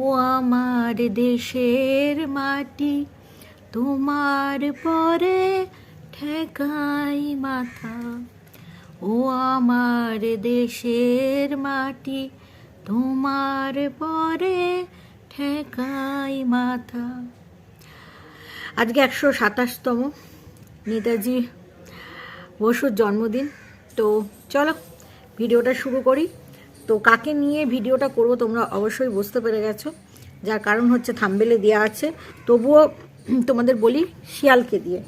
ও আমার দেশের মাটি, তোমার পরে ঠেকাই মাথা। ও আমার দেশের মাটি, তোমার পরে ঠেকাই মাথা। আজকে একশো সাতাশতম নেতাজি বসুর জন্মদিন। তো চলো, ভিডিওটা শুরু করি। তো কাকে নিয়ে ভিডিওটা করব তোমরা অবশ্যই বুঝতে পেরে গেছো। যার কারণ হচ্ছে থাম্বেলে দেওয়া আছে। তবুও তোমাদের বলি শিয়ালকে দিয়ে,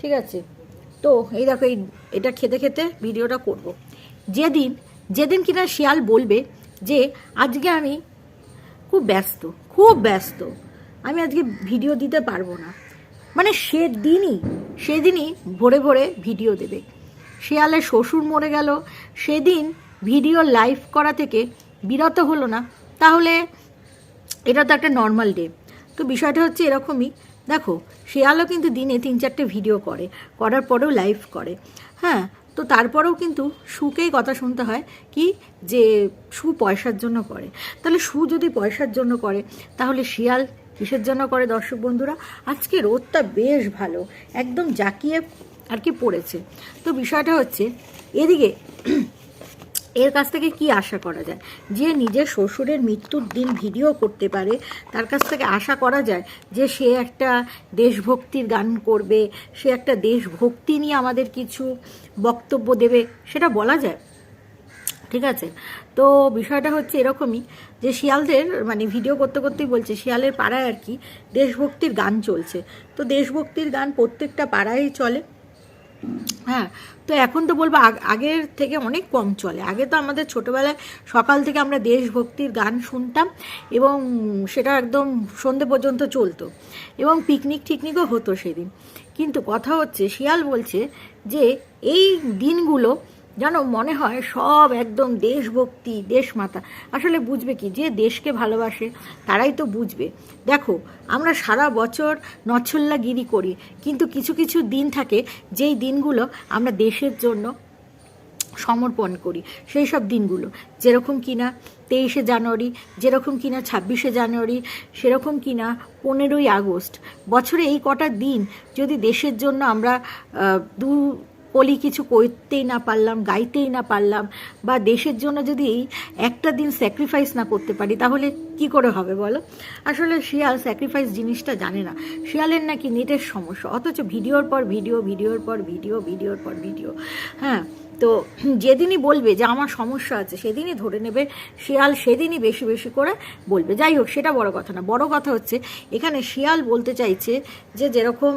ঠিক আছে? তো এই দেখো, এই এটা খেতে খেতে ভিডিওটা করব। যেদিন যেদিন কিনা শিয়াল বলবে যে, আজকে আমি খুব ব্যস্ত খুব ব্যস্ত, আমি আজকে ভিডিও দিতে পারব না। মানে সেদিনই সেদিনই ভোরে ভোরে ভিডিও দেবে। শেয়ালের শ্বশুর মরে গেল, সেদিন ভিডিও লাইভ করা থেকে বিরত হলো না। তাহলে এটা তো একটা নর্মাল ডে তো বিষয়টা হচ্ছে এরকমই। দেখো, শেয়ালও কিন্তু দিনে তিন চারটে ভিডিও করে, করার পরেও লাইভ করে। হ্যাঁ তো তারপরেও কিন্তু সুকেই কথা শুনতে হয় কি যে সু পয়সার জন্য করে। তাহলে সু যদি পয়সার জন্য করে, তাহলে শিয়াল কিসের জন্য করে দর্শক বন্ধুরা? আজকে রোদটা বেশ ভালো, একদম জাকিয়ে আর কি পড়েছে। তো বিষয়টা হচ্ছে, এদিকে এর কাছ থেকে কি আশা করা যায়? যে নিজের শ্বশুরের মৃত্যুর দিন ভিডিও করতে পারে, তার কাছ থেকে আশা করা যায় যে সে একটা দেশভক্তির গান করবে, সে একটা দেশভক্তি নিয়ে আমাদের কিছু বক্তব্য দেবে, সেটা বলা যায়। ঠিক আছে? তো বিষয়টা হচ্ছে এরকমই যে শিয়ালদের মানে ভিডিও করতে করতেই বলছে, শিয়ালের পাড়ায় আর কি দেশভক্তির গান চলছে। তো দেশভক্তির গান প্রত্যেকটা পাড়ায় চলে। হ্যাঁ তো এখন তো বলব আগ- আগের থেকে অনেক কম চলে। আগে তো আমাদের ছোটোবেলায় সকাল থেকে আমরা দেশভক্তির গান শুনতাম এবং সেটা একদম সন্ধে পর্যন্ত চলতো এবং পিকনিক টিকনিকও হতো সেদিন। কিন্তু কথা হচ্ছে, শিয়াল বলছে যে এই দিনগুলো যেন মনে হয় সব একদম দেশভক্তি, দেশমাতা। আসলে বুঝবে কি, যে দেশকে ভালোবাসে, তারাই তো বুঝবে। দেখো, আমরা সারা বছর নচ্ছল্লাগিরি করি, কিন্তু কিছু কিছু দিন থাকে যেই দিনগুলো আমরা দেশের জন্য সমর্পণ করি। সেই সব দিনগুলো, যেরকম কিনা তেইশে জানুয়ারি, যেরকম কিনা ছাব্বিশে জানুয়ারি, সেরকম কিনা পনেরোই আগস্ট। বছরে এই কটা দিন যদি দেশের জন্য আমরা দু কলি কিছু করতেই না পারলাম, গাইতেই না পারলাম, বা দেশের জন্য যদি একটা দিন স্যাক্রিফাইস না করতে পারি, তাহলে কি করে হবে বলো? আসলে শিয়াল স্যাক্রিফাইস জিনিসটা জানে না। শিয়ালের নাকি নেটের সমস্যা, অথচ ভিডিওর পর ভিডিও, ভিডিওর পর ভিডিও, ভিডিওর পর ভিডিও হ্যাঁ? তো যেদিনই বলবে যে আমার সমস্যা আছে, সেদিনই ধরে নেবে শিয়াল, সেদিনই বেশি বেশি করে বলবে। যাই হোক, সেটা বড় কথা না। বড় কথা হচ্ছে, এখানে শিয়াল বলতে চাইছে যে যেরকম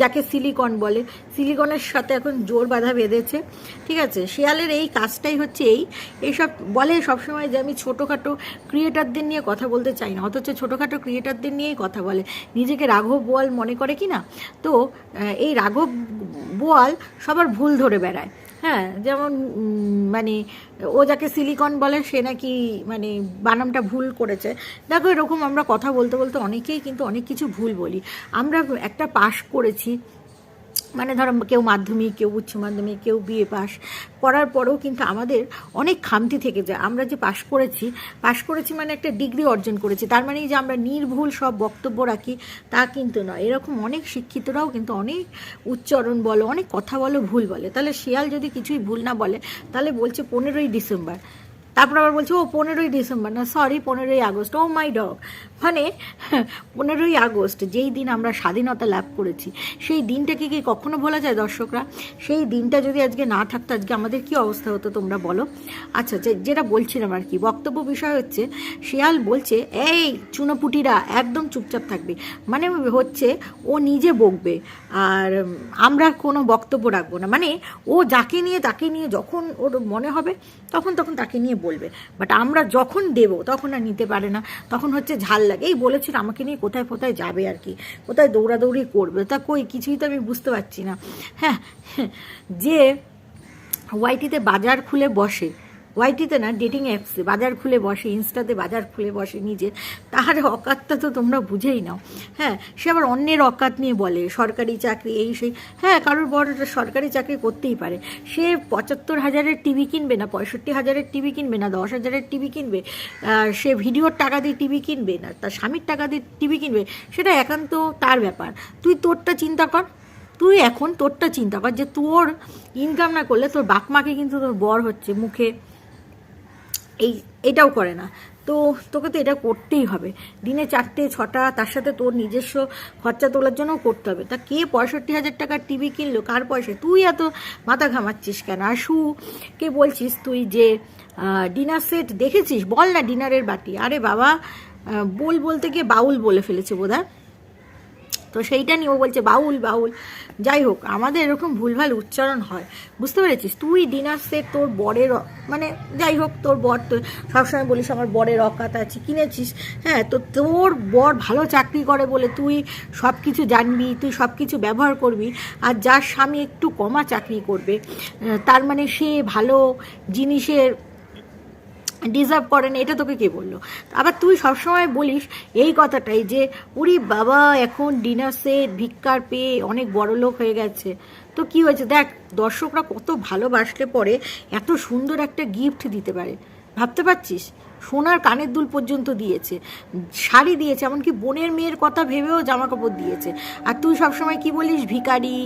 যাকে সিলিকন বলে সিলিকনের সাথে এখন জোর বাঁধা বেঁধেছে, ঠিক আছে? শিয়ালের এই কাজটাই হচ্ছে এই, এইসব বলে সবসময় যে আমি ছোটোখাটো ক্রিয়েটারদের নিয়ে কথা বলতে চাই না, অথচ ছোটোখাটো ক্রিয়েটারদের নিয়েই কথা বলে। নিজেকে রাঘব বোয়াল মনে করে কি না তো এই রাঘব বোয়াল সবার ভুল ধরে বেড়ায়। হ্যাঁ যেমন মানে ও যাকে সিলিকন বলে, সে নাকি মানে বানামটা ভুল করেছে। দেখো, এরকম আমরা কথা বলতে বলতে অনেকেই কিন্তু অনেক কিছু ভুল বলি। আমরা একটা পাশ করেছি মানে ধরো কেউ মাধ্যমিক, কেউ উচ্চ মাধ্যমিক, কেউ বিএ পাস করার পরেও কিন্তু আমাদের অনেক খামতি থেকে যায়। আমরা যে পাশ করেছি পাশ করেছি মানে একটা ডিগ্রি অর্জন করেছি। তার মানে যে আমরা নির্ভুল সব বক্তব্য রাখি, তা কিন্তু নয়। এরকম অনেক শিক্ষিতরাও কিন্তু অনেক উচ্চারণ বলো, অনেক কথা বলো, ভুল বলে। তাহলে শিয়াল যদি কিছুই ভুল না বলে, তাহলে বলছে পনেরোই ডিসেম্বর। তারপর আবার বলছে, ও, পনেরোই ডিসেম্বর, না সরি পনেরোই আগস্ট। ও মাই ডগ মানে পনেরোই আগস্ট যেই দিন আমরা স্বাধীনতা লাভ করেছি, সেই দিনটাকে কি কখনো ভোলা যায় দর্শকরা? সেই দিনটা যদি আজকে না থাকতো, আজকে আমাদের কি অবস্থা হতো তোমরা বলো? আচ্ছা যেটা বলছিলাম আর কি, বক্তব্য বিষয় হচ্ছে, শিয়াল বলছে, এই চুনোপুটিরা একদম চুপচাপ থাকবে। মানে হচ্ছে, ও নিজে বকবে, আর আমরা কোনো বক্তব্য রাখব না। মানে ও যাকে নিয়ে, তাকে নিয়ে যখন ওর মনে হবে, তখন তখন তাকে নিয়ে বলবে। বাট আমরা যখন দেব, তখন আর নিতে পারে না। তখন হচ্ছে ঝাল লাগে। এই বলেছিল আমাকে নিয়ে কোথায় কোথায় যাবে আর কি, কোথায় দৌড়াদৌড়ি করবে, তা কই কিছুই তো আমি বুঝতে পারছি না। হ্যাঁ যে ওয়াইটিতে বাজার খুলে বসে ওয়াইটিতে না ডেটিং অ্যাপসে বাজার খুলে বসে, ইনস্টাতে বাজার খুলে বসে নিজে তাহার অকাতটা তো তোমরা বুঝেই নাও। হ্যাঁ সে আবার অন্যের অকাত নিয়ে বলে, সরকারি চাকরি, এই সেই। হ্যাঁ কারোর বড় সরকারি চাকরি করতেই পারে। সে পঁচাত্তর হাজারের টিভি কিনবে না, পঁয়ষট্টি হাজারের টিভি কিনবে না, দশ হাজারের টিভি কিনবে সে ভিডিওর টাকা দিয়ে টিভি কিনবে না, তার স্বামীর টাকা দিয়ে টিভি কিনবে, সেটা একান্ত তার ব্যাপার। তুই তোরটা চিন্তা কর। তুই এখন তোরটা চিন্তা কর যে তোর ইনকাম না করলে তোর বাপ মাকে কিন্তু তোর বর হচ্ছে মুখে। এই, এটাও করে না। তো তোকে তো এটা করতেই হবে। দিনে চারটে, ছটা, তার সাথে তোর নিজস্ব খরচা তোলার জন্যও করতে হবে। তা কে পঁয়ষট্টি হাজার টাকার টিভি কিনলো? কার পয়সায় তুই এত মাথা ঘামাচ্ছিস কেন? আর শু, কে বলছিস তুই যে ডিনার সেট দেখেছিস? বল না ডিনারের বাটি। আরে বাবা বল বলতে গিয়ে বাউল বলে ফেলেছে বোধহয়। তো সেইটা নিয়ে ও বলছে, বাউল বাউল। যাই হোক, আমাদের এরকম ভুলভাল উচ্চারণ হয়। বুঝতে পেরেছিস? তুই ডিনার তোর বরের মানে যাই হোক, তোর বর তো সবসময় বলিস, আমার বরের অকাত আছে, কিনেছিস? হ্যাঁ তো তোর বর ভালো চাকরি করে বলে তুই সব কিছু জানবি, তুই সব কিছু ব্যবহার করবি, আর যার স্বামী একটু কমা চাকরি করবে তার মানে সে ভালো জিনিসের ডিজার্ভ করে না এটা তোকে কে বলল? আবার তুই সবসময় বলিস এই কথাটাই যে, উরি বাবা, এখন ডিনার সেট ভিক্ষার পেয়ে অনেক বড় লোক হয়ে গেছে। তো কি হয়েছে? দেখ, দর্শকরা কত ভালোবাসলে পরে এত সুন্দর একটা গিফট দিতে পারে। ভাবতে পারছিস? সোনার কানের দুল পর্যন্ত দিয়েছে, শাড়ি দিয়েছে, এমনকি বোনের মেয়ের কথা ভেবেও জামা কাপড় দিয়েছে। আর তুই সবসময় কি বলিস, ভিখারি,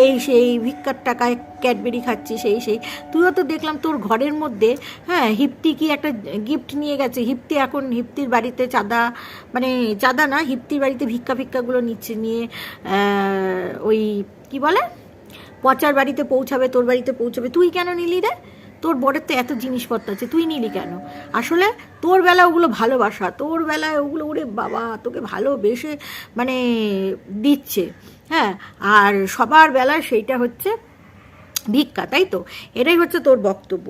এই সেই ভিক্ষার টাকায় ক্যাডবেরি খাচ্ছিস সেই সেই। তুইও তো দেখলাম তোর ঘরের মধ্যে হ্যাঁ হিপ্তি কি একটা গিফট নিয়ে গেছে। হিপ্তি এখন হিপ্তির বাড়িতে চাঁদা মানে চাঁদা না হিপ্তির বাড়িতে ভিক্ষা ভিক্ষাগুলো নিচ্ছে, নিয়ে ওই, কি বলে? পচার বাড়িতে পৌঁছাবে, তোর বাড়িতে পৌঁছাবে। তুই কেন নিলি রে? তোর বরের তো এত জিনিসপত্র আছে, তুই নিলি কেন? আসলে তোর বেলা ওগুলো ভালোবাসা, তোর বেলায় ওগুলো ওরে বাবা, তোকে ভালোবেসে মানে দিচ্ছে হ্যাঁ? আর সবার বেলায় সেইটা হচ্ছে ভিক্ষা, তাই তো? এটাই হচ্ছে তোর বক্তব্য।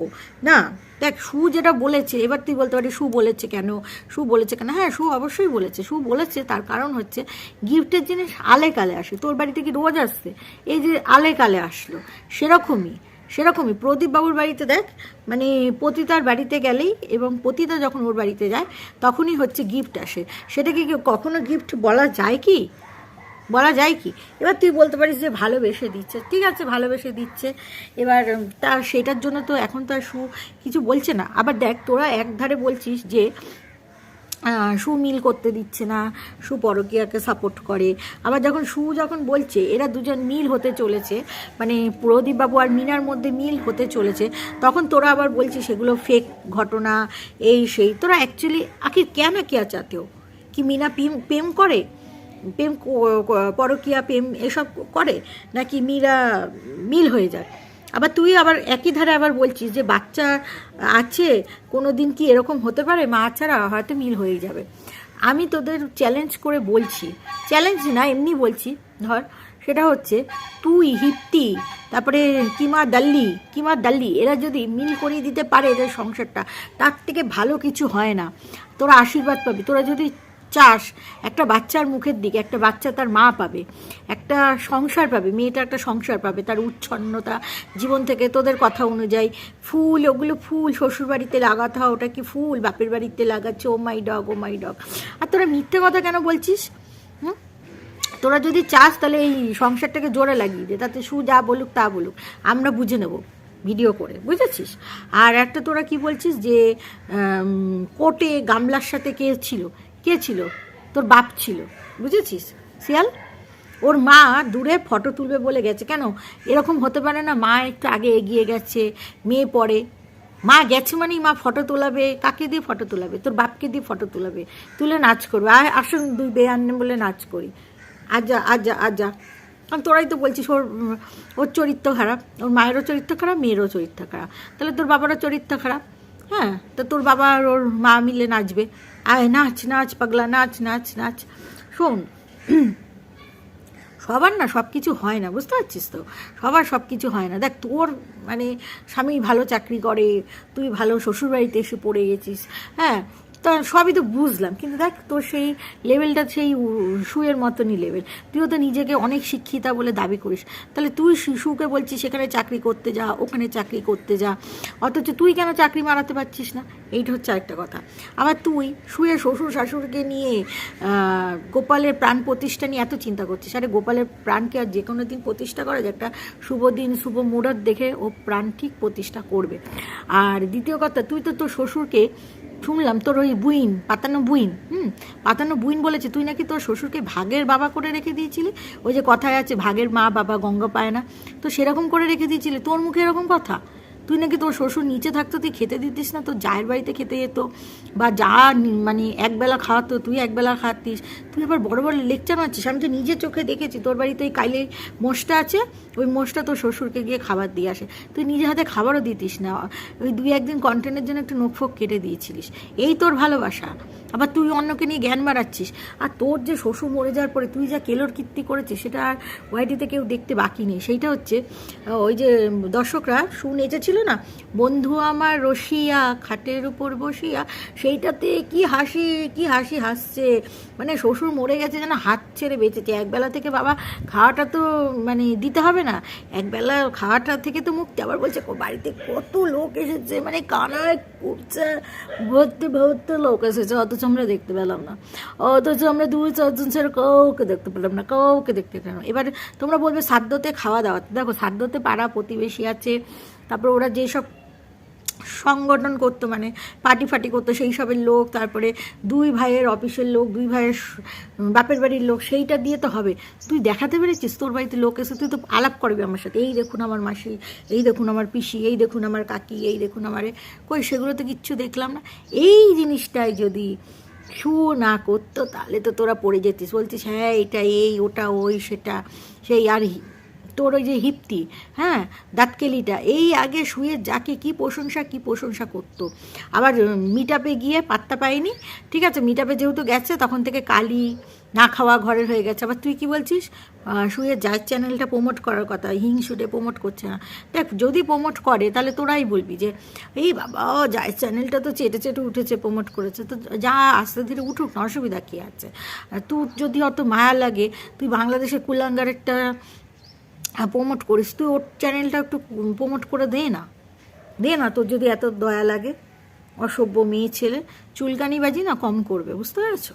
না, দেখ, সু যেটা বলেছে, এবার তুই বলতে পারি সু বলেছে কেন? সু বলেছে কেন? হ্যাঁ সু অবশ্যই বলেছে, সু বলেছে, তার কারণ হচ্ছে গিফটের জিনিস আলে কালে আসে, তোর বাড়িতে কি রোজ আসছে, এই যে আলে কালে আসলো, সেরকমই। সেরকমই। প্রদীপ বাবুর বাড়িতে দেখ মানে পতিতার বাড়িতে গেলেই এবং পতিতা যখন ওর বাড়িতে যায়, তখনই হচ্ছে গিফট আসে। সেটাকে কখনো গিফট বলা যায় কি? বলা যায় কি? এবার তুই বলতে পারিস যে ভালোবেসে দিচ্ছে। ঠিক আছে, ভালোবেসে দিচ্ছে। এবার তা সেটার জন্য তো এখন তো আর সু কিছু বলছে না। আবার দেখ, তোরা একধারে বলছিস যে সু মিল করতে দিচ্ছে না, সু পরকিয়াকে সাপোর্ট করে। আবার যখন সু যখন বলছে, এরা দুজন মিল হতে চলেছে মানে প্রদীপবাবু আর মিনার মধ্যে মিল হতে চলেছে, তখন তোরা আবার বলছিস সেগুলো ফেক ঘটনা, এই সেই। তোরা অ্যাকচুয়ালি আখির কেন কিয়া চাতেও? কি মিনা প্রেম প্রেম করে? প্রেম পরকীয়া, প্রেম এসব করে? নাকি মীরা মিল হয়ে যায়? আবার তুই আবার একই ধারে আবার বলছিস যে বাচ্চা আছে কোনো দিন কি এরকম হতে পারে? মা ছাড়া হয়তো মিল হয়ে যাবে। আমি তোদের চ্যালেঞ্জ করে বলছি। চ্যালেঞ্জ না, এমনি বলছি। ধর, সেটা হচ্ছে তুই হিপ্তি তারপরে কিমা দাল্লি কিমা দাল্লি এরা যদি মিল করিয়ে দিতে পারে এদের সংসারটা, তার থেকে ভালো কিছু হয় না। তোরা আশীর্বাদ পাবি। তোরা যদি চাস একটা বাচ্চার মুখের দিকে, একটা বাচ্চা তার মা পাবে, একটা সংসার পাবে, মেয়েটা একটা সংসার পাবে, তার উচ্ছন্নতা, জীবন থেকে তোদের কথা অনুযায়ী, ফুল, ওগুলো ফুল শ্বশুর বাড়িতে লাগাতে হয়, ওটা কি ফুল? বাপের বাড়িতে লাগাচ্ছে, ও মাই ডগ, ও মাই ডগ। আর তোরা মিথ্যে কথা কেন বলছিস? হুম? তোরা যদি চাস তাহলে এই সংসারটাকে জোরে লাগিয়ে দে, তাতে সু যা বলুক তা বলুক, আমরা বুঝে নেব ভিডিও করে, বুঝেছিস? আর একটা তোরা কি বলছিস যে কোর্টে গামলার সাথে কে ছিল? কে ছিল? তোর বাপ ছিল। বুঝেছিস? শিয়াল? ওর মা দূরে ফটো তুলবে বলে গেছে। কেন? এরকম হতে পারে না মা একটু আগে এগিয়ে গেছে, মেয়ে পড়ে। মা গেছে মানেই মা ফটো তোলাবে। কাকে দিয়ে ফটো তোলাবে? তোর বাপকে দিয়ে ফটো তোলাবে। তুলে নাচ করবে। আর আসুন দুই বেয়ান বলে নাচ করি। আজ আজ যা কারণ তোরাই তো বলছিস, ওর ওর চরিত্র খারাপ। ওর মায়েরও চরিত্র খারাপ, মেয়েরও চরিত্র খারাপ। তাহলে তোর বাবারও চরিত্র খারাপ। হ্যাঁ তো তোর বাবা আর ওর মা মিলে নাচবে। আয়, নাচ নাচ, পাগলা, নাচ নাচ নাচ। শোন, সবার না সব কিছু হয় না, বুঝতে পারছিস তো? সবার সব কিছু হয় না। দেখ, তোর মানে স্বামী ভালো চাকরি করে, তুই ভালো শ্বশুরবাড়িতে এসে পড়ে গেছিস হ্যাঁ? তা সবই তো বুঝলাম। কিন্তু দেখ, তোর সেই লেভেলটা সেই শুয়ের মতনই লেভেল তুইও তো নিজেকে অনেক শিক্ষিতা বলে দাবি করিস। তাহলে তুই শিশুকে বলছিস সেখানে চাকরি করতে যা, ওখানে চাকরি করতে যা। অথচ তুই কেন চাকরি মারাতে পারছিস না? এইটা হচ্ছে আরেকটা কথা। আবার তুই শুয়ে শ্বশুর শাশুড়িকে নিয়ে গোপালের প্রাণ প্রতিষ্ঠা নিয়ে এত চিন্তা করছিস। আরে গোপালের প্রাণকে আর যে কোনো দিন প্রতিষ্ঠা করা যায়। একটা শুভ দিন, শুভ মুহূর্ত দেখে ও প্রাণ ঠিক প্রতিষ্ঠা করবে। আর দ্বিতীয় কথা, তুই তো তোর শ্বশুরকে শুনলাম তোর ওই বুইন, পাতানো বুইন। হুম, পাতানো বুইন বলেছে। তুই নাকি তোর শ্বশুরকে ভাগের বাবা করে রেখে দিয়েছিলি? ওই যে কথায় আছে, ভাগের মা বাবা গঙ্গা পায় না। তো সেরকম করে রেখে দিয়েছিলি। তোর মুখে এরকম কথা? তুই নাকি তোর শ্বশুর নিচে থাকতো, তুই খেতে দিতিস না তোর জায়ের বাড়িতে খেতে যেত। বা যা মানে একবেলা খাওয়াতো, তুই একবেলা খাওয়াতিস তুই আবার বড় বড় লেকচার মারছিস, আমি তো নিজে চোখে দেখেছি। তোর বাড়িতে ওই কাইলে মোষটা আছে, ওই মোষটা তোর শ্বশুরকে গিয়ে খাবার দিয়ে আসে। তুই নিজে হাতে খাবারও দিতিস না। ওই দুই একদিন কন্টেন্টের জন্য একটু নোকফোক কেটে দিয়েছিলিস। এই তোর ভালোবাসা। আবার তুই অন্যকে নিয়ে জ্ঞান বাড়াচ্ছিস। আর তোর যে শ্বশুর মরে যাওয়ার পরে তুই যা কেলোর কীর্তি করেছিস, সেটা আর ওয়াইটিতে কেউ দেখতে বাকি নেই। সেইটা হচ্ছে ওই যে দর্শকরা নেচেছিল না? বন্ধু আমার রসিয়া, খাটের উপর বসিয়া, সেইটাতে কি হাসি কি হাসি হাসছে? মানে শ্বশুর মরে গেছে যেন হাত ছেড়ে বেঁচেছে। একবেলা থেকে বাবা খাওয়াটা তো মানে দিতে হবে না। একবেলা খাওয়াটা থেকে তো মুক্তি। আবার বলছে বাড়িতে কত লোক এসেছে? মানে কানায় করছে ভর্তি ভর্তি লোক এসেছে। অথচ আমরা দেখতে পেলাম না। অথচ আমরা দুই, চারজন ছেড়ে কাউকে দেখতে পেলাম না। কাউকে দেখতে পেলাম এবার তোমরা বলবে সাদ্যতে খাওয়া দাওয়া। দেখো, সাদ্যতে পাড়া প্রতিবেশী আছে। তারপর ওরা যেসব সংগঠন করতো মানে পার্টি ফাটি করতো, সেই সবের লোক, তারপরে দুই ভাইয়ের অফিসের লোক, দুই ভাইয়ের বাপের বাড়ির লোক, সেইটা দিয়ে তো হবে। তুই দেখাতে পেরেছিস তোর বাড়িতে লোক এসে, তুই তো আলাপ করবি আমার সাথে। এই দেখুন আমার মাসি, এই দেখুন আমার পিসি, এই দেখুন আমার কাকি, এই দেখুন আমারে। কই, সেগুলো তো কিচ্ছু দেখলাম না। এই জিনিসটাই যদি শু না করতো, তাহলে তো তোরা পড়ে যেতিস। বলছিস হ্যাঁ এটা এই, ওটা ওই, সেটা, সেই, আর তোর ওই যে হিপ্তি হ্যাঁ দাঁতকেলিটা, এই আগে শুয়ে যাকে কি প্রশংসা কি প্রশংসা করতো। আবার মিট আপে গিয়ে পাত্তা পায়নি, ঠিক আছে মিট আপে যেহেতু গেছে, তখন থেকে কালি, না খাওয়া ঘরের হয়ে গেছে। আবার তুই কি বলছিস? শুয়ে যার চ্যানেলটা প্রমোট করার কথা হিংসুটে প্রমোট করছে না। দেখ, যদি প্রমোট করে, তাহলে তোরাই বলবি যে, এই বাবা যায় চ্যানেলটা তো চেটে চেটে উঠেছে প্রমোট করেছে, তো যা আস্তে ধীরে উঠুক, না অসুবিধা কী আছে? তোর যদি অত মায়া লাগে, তুই বাংলাদেশের কুলাঙ্গার একটা প্রমোট করিস। তুই ওর চ্যানেলটা একটু প্রমোট করে দে না। দে না তোর যদি এত দয়া লাগে। অসভ্য মেয়ে ছেলে। চুলকানি বাজি না কম করবে, বুঝতে পেরেছ?